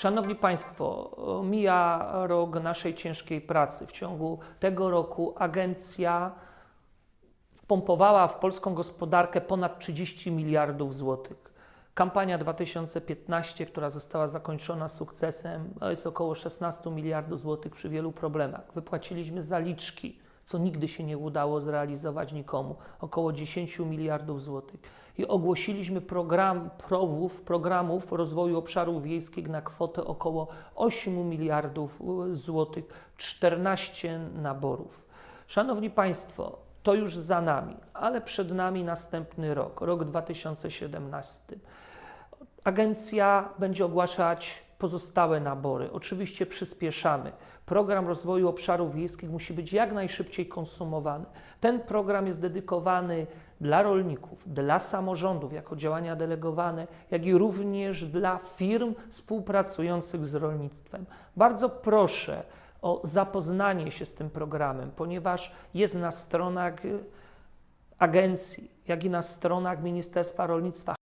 Szanowni Państwo, mija rok naszej ciężkiej pracy. W ciągu tego roku agencja wpompowała w polską gospodarkę ponad 30 miliardów złotych. Kampania 2015, która została zakończona sukcesem, jest około 16 miliardów złotych przy wielu problemach. Wypłaciliśmy zaliczki, co nigdy się nie udało zrealizować nikomu, około 10 miliardów złotych. I ogłosiliśmy program prowów, programów rozwoju obszarów wiejskich na kwotę około 8 miliardów y, złotych, 14 naborów. Szanowni Państwo, to już za nami, ale przed nami następny rok, rok 2017. Agencja będzie ogłaszać pozostałe nabory. Oczywiście przyspieszamy. Program rozwoju obszarów wiejskich musi być jak najszybciej konsumowany. Ten program jest dedykowany dla rolników, dla samorządów jako działania delegowane, jak i również dla firm współpracujących z rolnictwem. Bardzo proszę o zapoznanie się z tym programem, ponieważ jest na stronach agencji, jak i na stronach Ministerstwa Rolnictwa